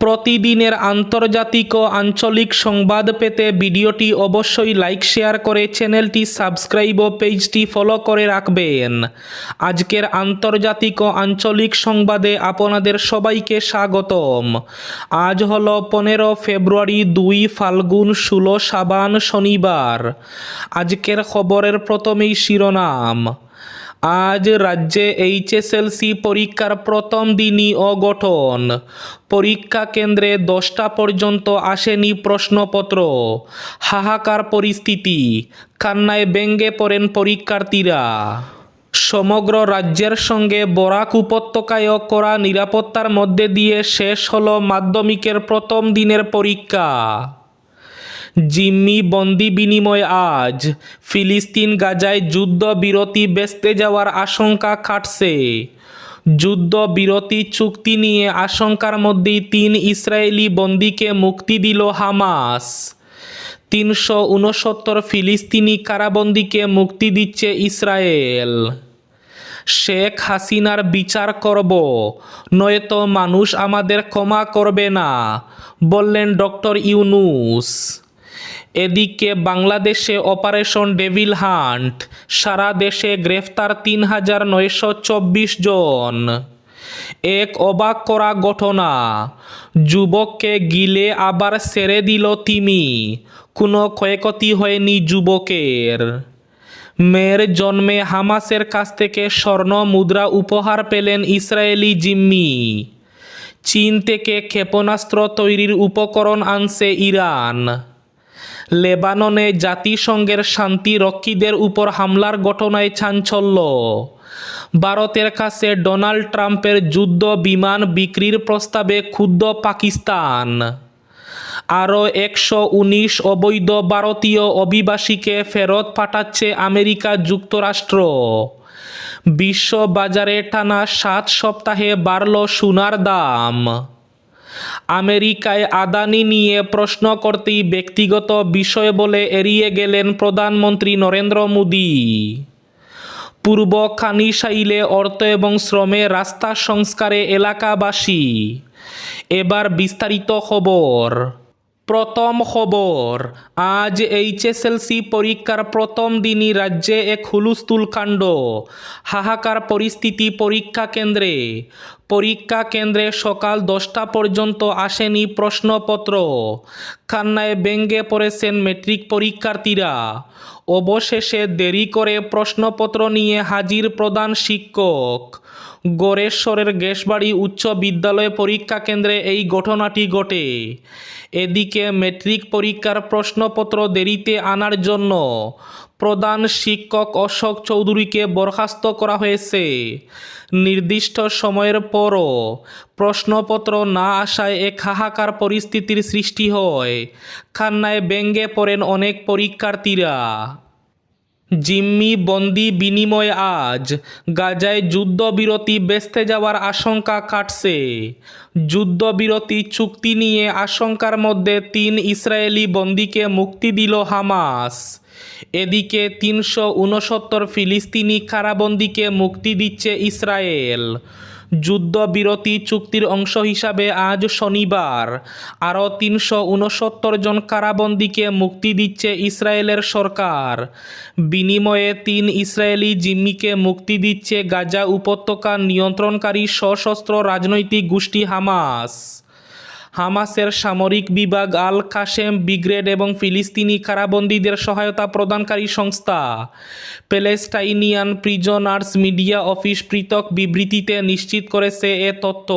প্রতিদিনের আন্তর্জাতিক ও আঞ্চলিক সংবাদ পেতে ভিডিওটি অবশ্যই লাইক, শেয়ার করে চ্যানেলটি সাবস্ক্রাইব ও পেজটি ফলো করে রাখবেন। আজকের আন্তর্জাতিক ও আঞ্চলিক সংবাদে আপনাদের সবাইকে স্বাগতম। আজ হল পনেরো ফেব্রুয়ারি দুই ফাল্গুন ষোলো সাবান শনিবার। আজকের খবরের প্রথমেই শিরোনাম। আজ রাজ্যে এইচএসএলসি পরীক্ষার প্রথম দিনই অগঠন পরীক্ষা কেন্দ্রে দশটা পর্যন্ত আসেনি প্রশ্নপত্র। হাহাকার পরিস্থিতি। কান্নায় ব্যঙ্গে পড়েন পরীক্ষার্থীরা। সমগ্র রাজ্যের সঙ্গে বরাক উপত্যকায়ও করা নিরাপত্তার মধ্যে দিয়ে শেষ হলো মাধ্যমিকের প্রথম দিনের পরীক্ষা। জিম্মি বন্দি বিনিময় আজ। ফিলিস্তিন গাজায় যুদ্ধ বিরতি বেস্তে যাওয়ার আশঙ্কা খাটছে। যুদ্ধ বিরতি চুক্তি নিয়ে আশঙ্কার মধ্যেই তিন ইসরায়েলি বন্দিকে মুক্তি দিল হামাস। তিনশো উনসত্তর ফিলিস্তিনি কারাবন্দিকে মুক্তি দিচ্ছে ইসরায়েল। শেখ হাসিনার বিচার করব, নয়তো মানুষ আমাদের ক্ষমা করবে না, বললেন ডক্টর ইউনুস। এদিকে বাংলাদেশে অপারেশন ডেভিল হান্ট, সারা দেশে গ্রেফতার তিন হাজার নয়শো চব্বিশ জন। এক অবাক করা ঘটনা, যুবককে গিলে আবার ছেড়ে দিল তিমি, কোনো ক্ষয়ক্ষতি হয়নি যুবকের। মেয়ের জন্মে হামাসের কাছ থেকে স্বর্ণ মুদ্রা উপহার পেলেন ইসরায়েলি জিম্মি। চীন থেকে ক্ষেপণাস্ত্র তৈরির উপকরণ আনছে ইরান। লেবাননে জাতিসংঘের শান্তিরক্ষীদের উপর হামলার ঘটনায় চাঞ্চল্য। ভারতের কাছে ডোনাল্ড ট্রাম্পের যুদ্ধ বিমান বিক্রির প্রস্তাবে ক্ষুব্ধ পাকিস্তান। আরও একশো উনিশ অবৈধ ভারতীয় অভিবাসীকে ফেরত পাঠাচ্ছে আমেরিকা যুক্তরাষ্ট্র। বিশ্ব বাজারে টানা সাত সপ্তাহে বাড়ল সোনার দাম। আমেরিকায় আদানি নিয়ে প্রশ্ন করতেই ব্যক্তিগত বিষয় বলে এড়িয়ে গেলেন প্রধানমন্ত্রী নরেন্দ্র মোদী। পূর্ব খানিসাইলে অর্থ এবং শ্রমে রাস্তা সংস্কারে এলাকাবাসী। এবার বিস্তারিত খবর। প্রথম খবর, আজ এইচএসএলসি পরীক্ষার প্রথম দিনই রাজ্যে এক হুলুস্তুল কাণ্ড। হাহাকার পরিস্থিতি পরীক্ষা কেন্দ্রে। পরীক্ষা কেন্দ্রে সকাল দশটা পর্যন্ত আসেনি প্রশ্নপত্র। কান্নায় ব্যঙ্গে পড়েছেন মেট্রিক পরীক্ষার্থীরা। অবশেষে দেরি করে প্রশ্নপত্র নিয়ে হাজির প্রধান শিক্ষক। গোরেশ্বরের গ্যাসবাড়ি উচ্চ বিদ্যালয় পরীক্ষা কেন্দ্রে এই ঘটনাটি ঘটে। এদিকে মেট্রিক পরীক্ষার প্রশ্নপত্র দেরিতে আনার জন্য প্রধান শিক্ষক অশোক চৌধুরীকে বরখাস্ত করা হয়েছে। নির্দিষ্ট সময়ের পরও প্রশ্নপত্র না আসায় এক হাহাকার পরিস্থিতির সৃষ্টি হয়। খান্নায় ব্যঙ্গে পড়েন অনেক পরীক্ষার্থীরা। জিম্মি বন্দি বিনিময় আজ গাজায় যুদ্ধবিরতি বেস্তে যাওয়ার আশঙ্কা কাটছে। যুদ্ধবিরতি চুক্তি নিয়ে আশঙ্কার মধ্যে তিন ইসরায়েলি বন্দিকে মুক্তি দিল হামাস। এদিকে তিনশো উনসত্তর ফিলিস্তিনি কারাবন্দিকে মুক্তি দিচ্ছে ইসরায়েল। যুদ্ধবিরতি চুক্তির অংশ হিসাবে আজ শনিবার আরও তিনশো উনসত্তর জন কারাবন্দিকে মুক্তি দিচ্ছে ইসরায়েলের সরকার। বিনিময়ে তিন ইসরায়েলি জিম্মিকে মুক্তি দিচ্ছে গাজা উপত্যকা নিয়ন্ত্রণকারী সশস্ত্র রাজনৈতিক গোষ্ঠী হামাস। হামাসের সামরিক বিভাগ আল কাশেম ব্রিগেড এবং ফিলিস্তিনি কারাবন্দীদের সহায়তা প্রদানকারী সংস্থা। প্যালেস্টাইনিয়ান প্রিজনার্স মিডিয়া অফিস পৃথক বিবৃতিতে নিশ্চিত করেছে এ তথ্য।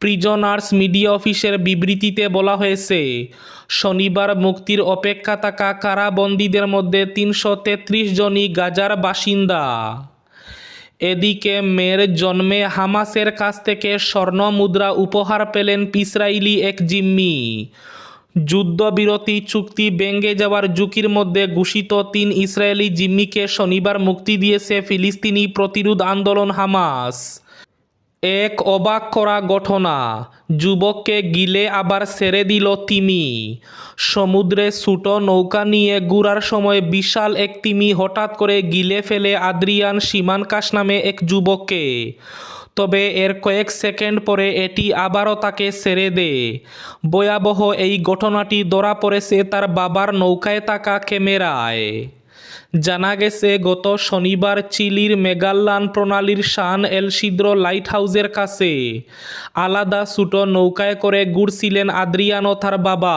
প্রিজনার্স মিডিয়া অফিসের বিবৃতিতে বলা হয়েছে, শনিবার মুক্তির অপেক্ষা থাকা কারাবন্দীদের মধ্যে তিনশো তেত্রিশ জনই গাজার বাসিন্দা। এদিকে মেয়ের জন্মে হামাসের কাছ থেকে স্বর্ণ মুদ্রা উপহার পেলেন পিসরাইলি এক জিম্মি। যুদ্ধবিরতি চুক্তি ভেঙে যাওয়ার ঝুঁকির মধ্যে ঘোষিত তিন ইসরায়েলি জিম্মিকে শনিবার মুক্তি দিয়েছে ফিলিস্তিনি প্রতিরোধ আন্দোলন হামাস। এক অবাক করা ঘটনা। যুবককে গিলে আবার ছেড়ে দিল তিমি। সমুদ্রে ছোট নৌকা নিয়ে ঘুরার সময় বিশাল এক তিমি হঠাৎ করে গিলে ফেলে আদ্রিয়ান সীমানকাশ নামে এক যুবককে। তবে এর কয়েক সেকেন্ড পরে এটি আবারও তাকে ছেড়ে দেয় ভয়াবহ এই ঘটনাটি ধরা পড়েছে তার বাবার নৌকায় থাকা ক্যামেরায়। জানা গেছে, গত শনিবার চিলির মেগাল্লান প্রণালীর শান এলসিদ্র লাইট হাউসের কাছে আলাদা ছোটো নৌকায় করে ঘুরছিলেন আদ্রিয়ানো তার বাবা।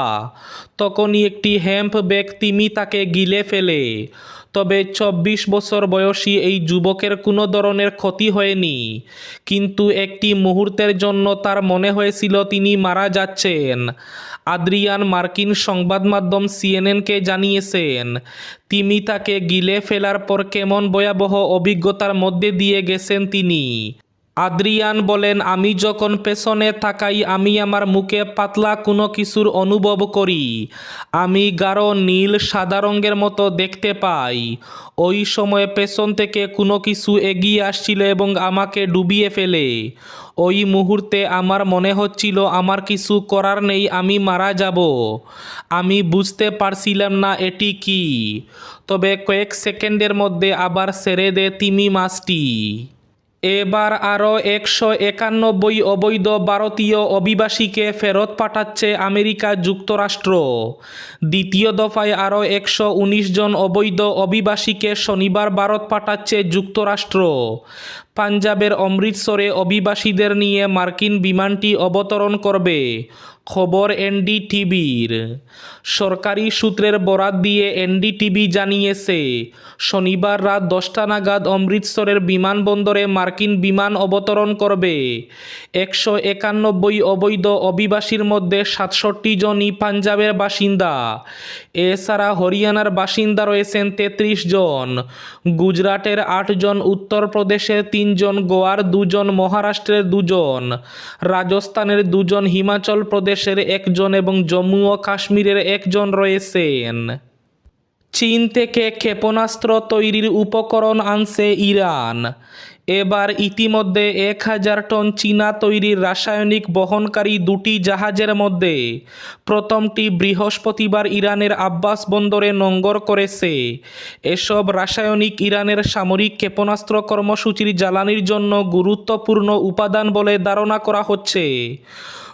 তখনই একটি হ্যাম্প ব্যাগ তিমি তাকে গিলে ফেলে। তবে চব্বিশ বছর বয়সী এই যুবকের কোনো ধরনের ক্ষতি হয়নি। কিন্তু একটি মুহূর্তের জন্য তার মনে হয়েছিল তিনি মারা যাচ্ছেন। আদ্রিয়ান মার্কিন সংবাদ মাধ্যম সিএনএনকে জানিয়েছেন, তিনি তাকে গিলে ফেলার পর কেমন ভয়াবহ অভিজ্ঞতার মধ্যে দিয়ে গেছেন তিনি। আদ্রিয়ান বলেন, আমি যখন পেছনে থাকাই আমি আমার মুখে পাতলা কোনো কিছুর অনুভব করি। আমি গাঢ় নীল, সাদা রঙের মতো দেখতে পাই। ওই সময় পেছন থেকে কোনো কিছু এগিয়ে আসছিল এবং আমাকে ডুবিয়ে ফেলে। ওই মুহূর্তে আমার মনে হচ্ছিল, আমার কিছু করার নেই, আমি মারা যাব। আমি বুঝতে পারছিলাম না এটি কি। তবে কয়েক সেকেন্ডের মধ্যে আবার সেরে দে তিমি মাছটি। এবার আরও একশো একানব্বই অবৈধ ভারতীয় অভিবাসীকে ফেরত পাঠাচ্ছে আমেরিকা যুক্তরাষ্ট্র। দ্বিতীয় দফায় আরও একশো উনিশ জন অবৈধ অভিবাসীকে শনিবার ভারত পাঠাচ্ছে যুক্তরাষ্ট্র। পাঞ্জাবের অমৃতসরে অভিবাসীদের নিয়ে মার্কিন বিমানটি অবতরণ করবে। খবর এনডিটিভির। সরকারি সূত্রের বরাত দিয়ে এনডিটিভি জানিয়েছে, শনিবার রাত দশটা নাগাদ অমৃতসরের বিমানবন্দরে মার্কিন বিমান অবতরণ করবে। একশো একানব্বই অবৈধ অভিবাসীর মধ্যে সাতষট্টি জনই পাঞ্জাবের বাসিন্দা। এছাড়া হরিয়ানার বাসিন্দা রয়েছেন তেত্রিশ জন। গুজরাটের আটজন উত্তরপ্রদেশের তিনজন গোয়ার দুজন, মহারাষ্ট্রের দুজন, রাজস্থানের দুজন, হিমাচল প্রদেশের একজন এবং জম্মু ও কাশ্মীরের একজন রয়েছেন। চীন থেকে ক্ষেপণাস্ত্র তৈরির উপকরণ আনছে ইরান। এবার ইতিমধ্যে এক হাজার টন চীনা তৈরির রাসায়নিক বহনকারী দুটি জাহাজের মধ্যে প্রথমটি বৃহস্পতিবার ইরানের আব্বাস বন্দরে নঙ্গর করেছে। এসব রাসায়নিক ইরানের সামরিক ক্ষেপণাস্ত্র কর্মসূচির জ্বালানির জন্য গুরুত্বপূর্ণ উপাদান বলে ধারণা করা হচ্ছে।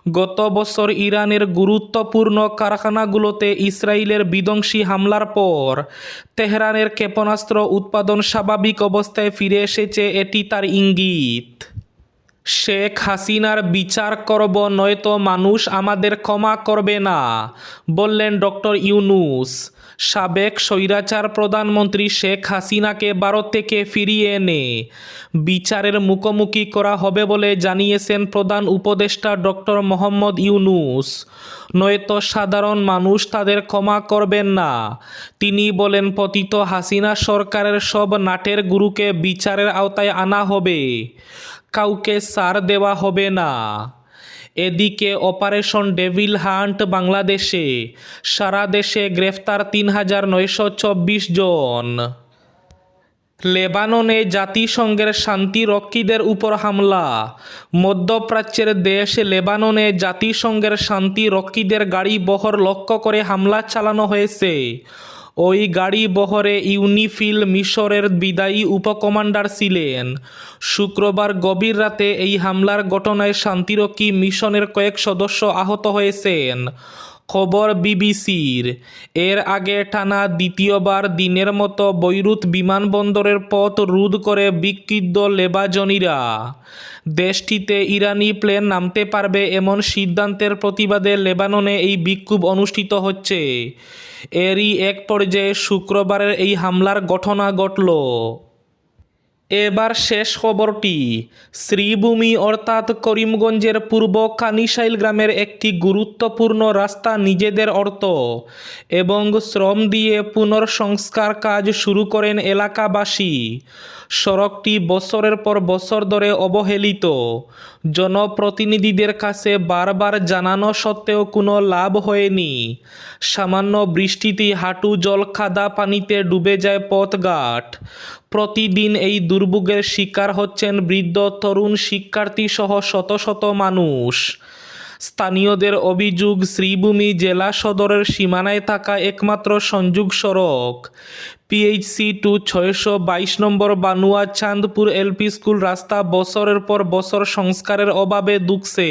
গত বছর ইরানের গুরুত্বপূর্ণ কারখানাগুলোতে ইসরায়েলের বিধ্বংসী হামলার পর তেহরানের ক্ষেপণাস্ত্র উৎপাদন স্বাভাবিক অবস্থায় ফিরে এসেছে, এটি তার ইঙ্গিত। শেখ হাসিনার বিচার করব, নয়তো মানুষ আমাদের ক্ষমা করবে না, বললেন ডক্টর ইউনুস। সাবেক স্বৈরাচার প্রধানমন্ত্রী শেখ হাসিনাকে ভারত থেকে ফিরিয়ে এনে বিচারের মুখোমুখি করা হবে বলে জানিয়েছেন প্রধান উপদেষ্টা ডক্টর মোহাম্মদ ইউনুস। নয়তো সাধারণ মানুষ তাদের ক্ষমা করবেন না। তিনি বলেন, পতিত হাসিনা সরকারের সব নাটের গুরুকে বিচারের আওতায় আনা হবে। কাউকে সার দেওয়া হবে না। এদিকে অপারেশন ডেভিল হান্ট বাংলাদেশে, সারা দেশে গ্রেফতার তিন হাজার নয়শো চব্বিশ জন। লেবাননে জাতিসংঘের শান্তিরক্ষীদের উপর হামলা। মধ্যপ্রাচ্যের দেশ লেবাননে জাতিসংঘের শান্তিরক্ষীদের গাড়ি বহর লক্ষ্য করে হামলা চালানো হয়েছে। ওই গাড়ি বহরে ইউনিফিল মিশরের বিদায়ী উপকমান্ডার ছিলেন। শুক্রবার গভীর রাতে এই হামলার ঘটনায় শান্তিরক্ষী মিশনের কয়েক সদস্য আহত হয়েছেন। খবর বিবিসির। এর আগে টানা দ্বিতীয়বার দিনের মতো বৈরুত বিমানবন্দরের পথ রোধ করে বিক্ষিপ্ত লেবাজনিরা। দেশটিতে ইরানি প্লেন নামতে পারবে এমন সিদ্ধান্তের প্রতিবাদে লেবাননে এই বিক্ষোভ অনুষ্ঠিত হচ্ছে। এরই এক পর্যায়ে শুক্রবারের এই হামলার ঘটনা ঘটল। এবার শেষ খবরটি। শ্রীভূমি অর্থাৎ করিমগঞ্জের পূর্ব কানিশাইল গ্রামের একটি গুরুত্বপূর্ণ রাস্তা নিজেদের অর্থ এবং শ্রম দিয়ে পুনর্সংস্কার কাজ শুরু করেন এলাকাবাসী। সড়কটি বছরের পর বছর ধরে অবহেলিত। জনপ্রতিনিধিদের কাছে বারবার জানানো সত্ত্বেও কোনো লাভ হয়নি। সামান্য বৃষ্টিতেই হাঁটু জল খাদা পানিতে ডুবে যায় পথঘাট। প্রতিদিন এই দুর্ভোগের শিকার হচ্ছেন বৃদ্ধ, তরুণ শিক্ষার্থী সহ শত শত মানুষ। স্থানীয়দের অভিযোগ, শ্রীভূমি জেলা সদরের সীমানায় থাকা একমাত্র সংযোগ সড়ক। পিএইচসি টু ছয়শো বাইশ number Banua Chandpur LP school রাস্তা বছরের পর বছর সংস্কারের অভাবে দুঃখছে।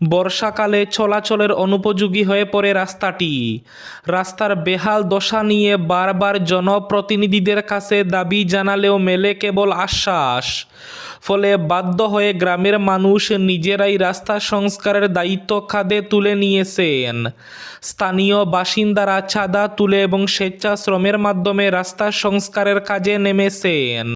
বর্ষাকালে চলাচলের অনুপযোগী হয়ে পড়ে রাস্তাটি। রাস্তার বেহাল দশা নিয়ে বারবার জনপ্রতিনিধিদের কাছে দাবি জানালেও মেলে কেবল আশ্বাস। ফলে বাধ্য হয়ে গ্রামের মানুষ নিজেরাই রাস্তা সংস্কারের দায়িত্ব খাদে তুলে নিয়েছেন। স্থানীয় বাসিন্দারা চাঁদা তুলে এবং স্বেচ্ছাশ্রমের মাধ্যমে রাস্তা সংস্কারের কাজে নেমেছেন।